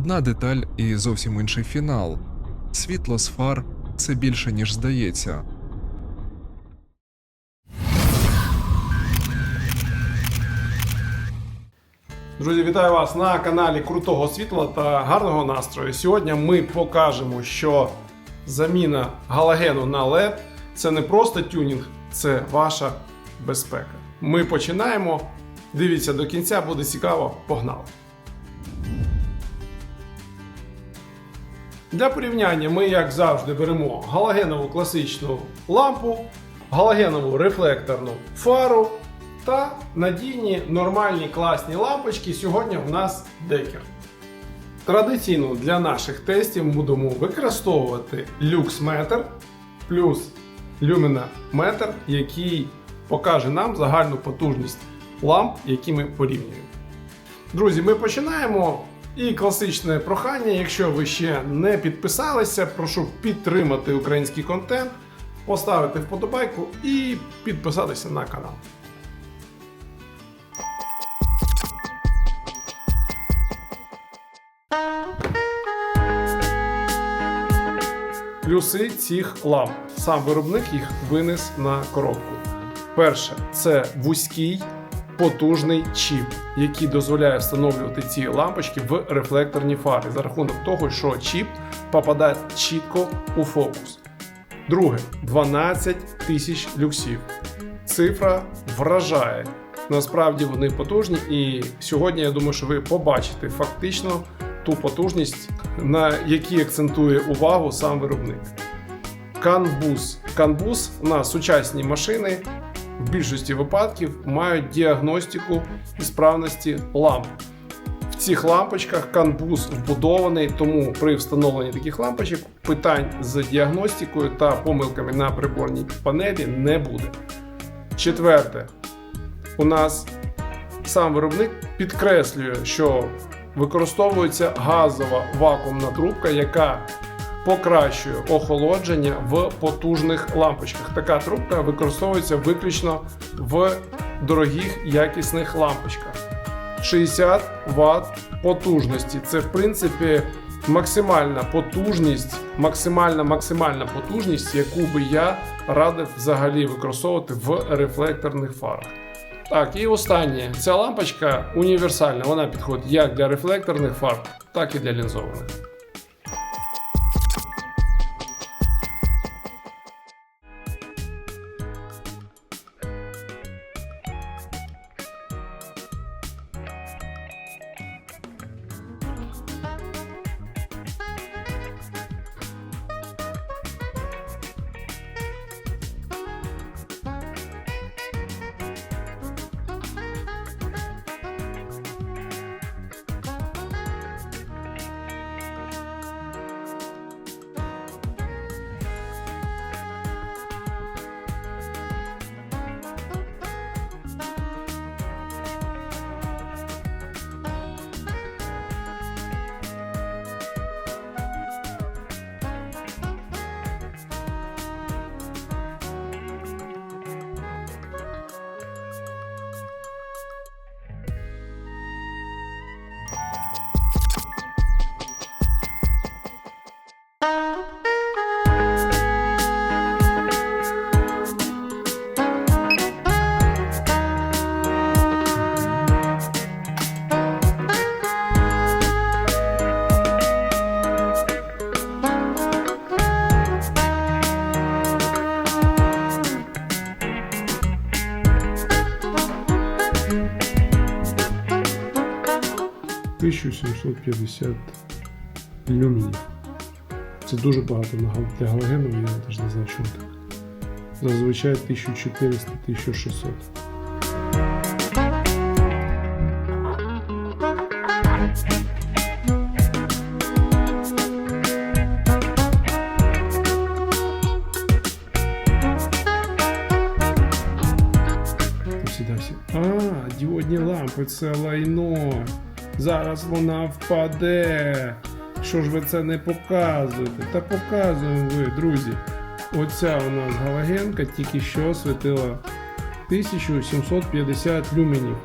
Одна деталь і зовсім інший фінал. Світло з фар це більше, ніж здається. Друзі, вітаю вас на каналі Крутого Світла та гарного настрою. Сьогодні ми покажемо, що заміна галогену на LED це не просто тюнінг, це ваша безпека. Ми починаємо. Дивіться до кінця, буде цікаво. Погнали! Для порівняння ми, як завжди, беремо галогенову класичну лампу, галогенову рефлекторну фару та надійні нормальні класні лампочки. Сьогодні в нас декер. Традиційно для наших тестів будемо використовувати люксметр плюс люмінометр, який покаже нам загальну потужність ламп, які ми порівнюємо. Друзі, ми починаємо. І класичне прохання, якщо ви ще не підписалися, прошу підтримати український контент, поставити вподобайку і підписатися на канал. Плюси цих ламп. Сам виробник їх винес на коробку. Перше, це вузький потужний чіп, який дозволяє встановлювати ці лампочки в рефлекторні фари за рахунок того, що чіп попадає чітко у фокус. Друге 12 тисяч люксів. Цифра вражає. Насправді вони потужні, і сьогодні я думаю, що ви побачите фактично ту потужність, на якій акцентує увагу сам виробник. Канбус. Канбус на сучасні машини в більшості випадків мають діагностику ісправності ламп. В цих лампочках канбус вбудований, тому при встановленні таких лампочок питань з діагностикою та помилками на приборній панелі не буде. Четверте, у нас сам виробник підкреслює, що використовується газова вакуумна трубка, яка покращує охолодження в потужних лампочках. Така трубка використовується виключно в дорогих якісних лампочках. 60 Вт потужності. Це в принципі максимальна потужність, максимальна максимальна потужність, яку би я радив взагалі використовувати в рефлекторних фарах. Так, і останнє. Ця лампочка універсальна. Вона підходить як для рефлекторних фар, так і для лінзованих. Тисячу 750 люмінів. Це дуже багато для галогену, я теж не знаю, чому так. Зазвичай 1400-1600. Всі всі. А, діодні лампи, це лайно. Зараз вона впаде. Що ж ви це не показуєте? Та показуємо ви, друзі. Оця у нас галогенка тільки що світила 1750 люменів.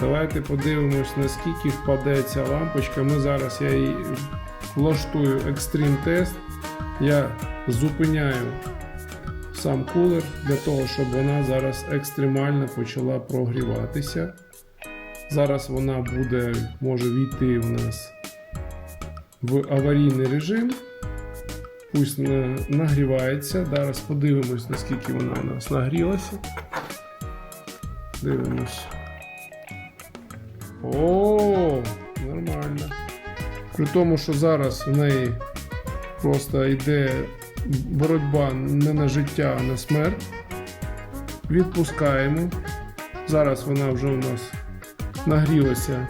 Давайте подивимось, наскільки впаде ця лампочка. Ми зараз я її влаштую екстрім тест. Я зупиняю сам кулер для того, щоб вона зараз екстремально почала прогріватися. Зараз вона буде, може війти у нас в аварійний режим. Пусть нагрівається. Зараз подивимось, наскільки вона у нас нагрілася. Дивимось. О, нормально. При тому, що зараз в неї просто йде боротьба не на життя, а на смерть. Відпускаємо. Зараз вона вже у нас нагрілася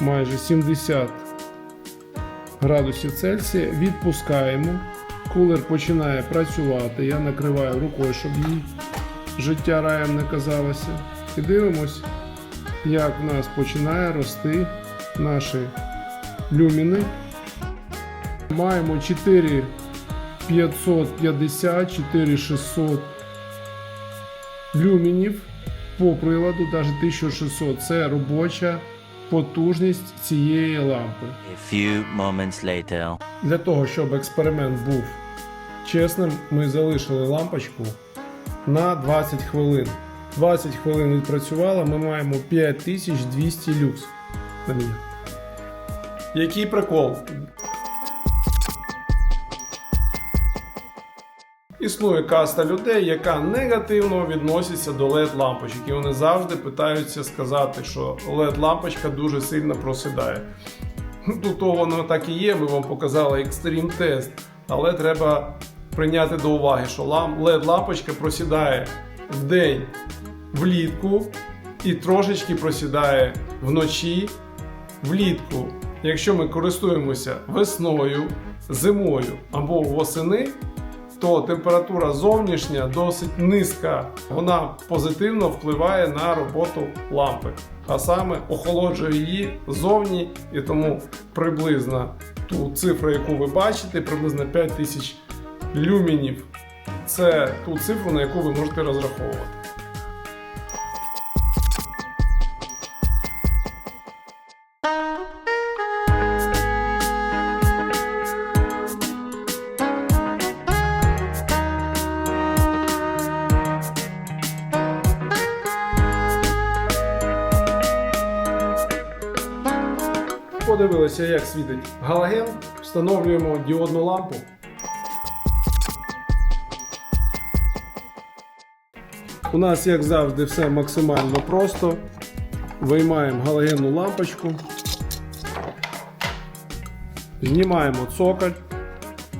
майже 70 градусів Цельсія. Відпускаємо. Кулер починає працювати. Я накриваю рукою, щоб їй життя раєм не казалося. І дивимось, як в нас починає рости наші люміни. Маємо 4550, 4600 люмінів по приладу, навіть 1600. Це робоча потужність цієї лампи. A few moments later. Для того, щоб експеримент був чесним, ми залишили лампочку на 20 хвилин. 20 хвилин відпрацювала, ми маємо 5200 люкс. Який прикол? Існує каста людей, яка негативно відноситься до LED лампочок, і вони завжди питаються сказати, що LED лампочка дуже сильно просідає. Тут то воно так і є, ми вам показали екстрім тест, але треба прийняти до уваги, що led лампочка просідає в день влітку і трошечки просідає вночі влітку. Якщо ми користуємося весною, зимою або восени, то температура зовнішня досить низька. Вона позитивно впливає на роботу лампи, а саме охолоджує її ззовні, і тому приблизно ту цифру, яку ви бачите, приблизно 5000 люмінів. Це ту цифру, на яку ви можете розраховувати. Подивилися, як світить галоген. Встановлюємо діодну лампу. У нас, як завжди, все максимально просто. Виймаємо галогенну лампочку. Знімаємо цоколь.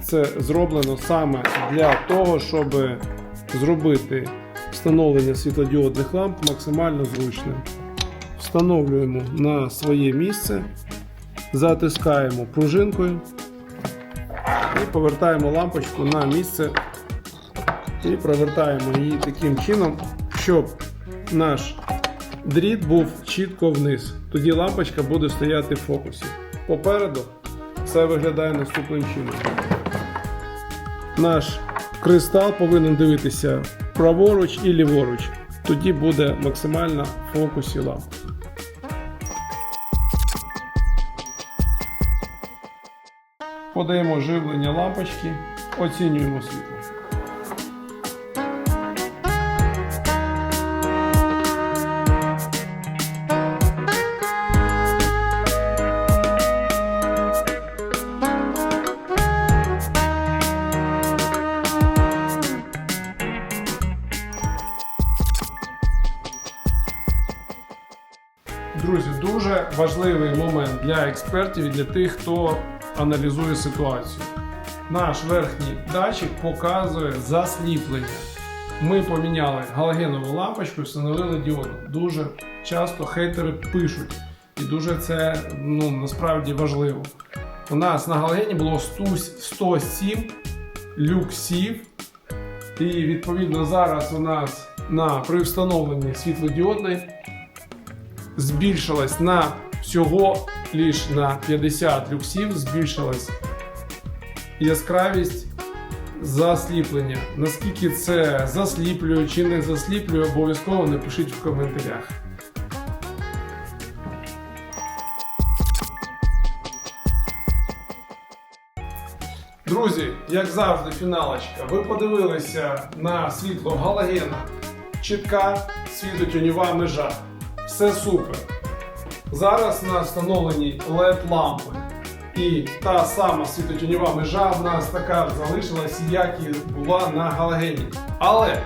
Це зроблено саме для того, щоб зробити встановлення світлодіодних ламп максимально зручним. Встановлюємо на своє місце, затискаємо пружинкою і повертаємо лампочку на місце і провертаємо її таким чином, щоб наш дріт був чітко вниз. Тоді лампочка буде стояти в фокусі. Попереду все виглядає наступним чином. Наш кристал повинен дивитися праворуч і ліворуч. Тоді буде максимально в фокусі лампи. Подаємо живлення лампочки, оцінюємо світло. Друзі, дуже важливий момент для експертів і для тих, хто аналізує ситуацію. Наш верхній датчик показує засліплення. Ми поміняли галогенову лампочку і встановили діоду. Дуже часто хейтери пишуть, і дуже це ну, насправді важливо. У нас на галогені було 107 люксів, і відповідно зараз у нас на при встановленні світлодіодної збільшилась на всього ліж на 50 люксів збільшилась яскравість засліплення. Наскільки це засліплює чи не засліплює, обов'язково напишіть в коментарях. Друзі, як завжди, фіналочка. Ви подивилися на світло галогена. Чітка світить у нього межа. Все супер. Зараз на встановлені LED лампи. І та сама світотюньова межа в нас така залишилась, як і була на галогені. Але,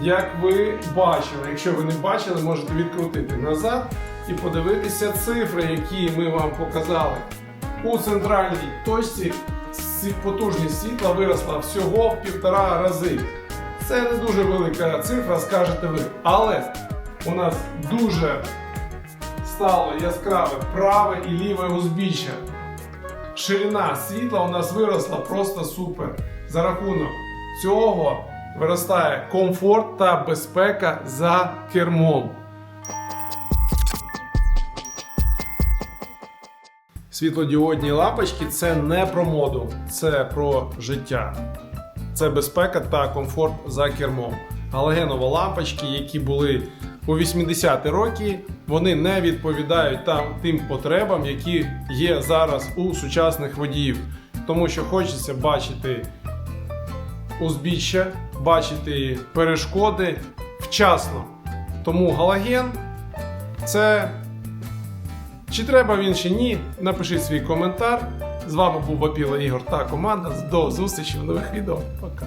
як ви бачили, якщо ви не бачили, можете відкрутити назад і подивитися цифри, які ми вам показали. У центральній точці потужність світла виросла всього в півтора рази. Це не дуже велика цифра, скажете ви. Але у нас дуже стало яскраве праве і ліве узбіччя. Ширина світла у нас виросла просто супер. За рахунок цього виростає комфорт та безпека за кермом. Світлодіодні лампочки це не про моду, це про життя. Це безпека та комфорт за кермом. Галогенова лампочки, які були у 80-ті роки, вони не відповідають там тим потребам, які є зараз у сучасних водіїв. Тому що хочеться бачити узбіччя, бачити перешкоди вчасно. Тому галоген це чи треба він чи ні? Напишіть свій коментар. З вами був Вапіла Ігор та команда. До зустрічі в нових відео. Пока.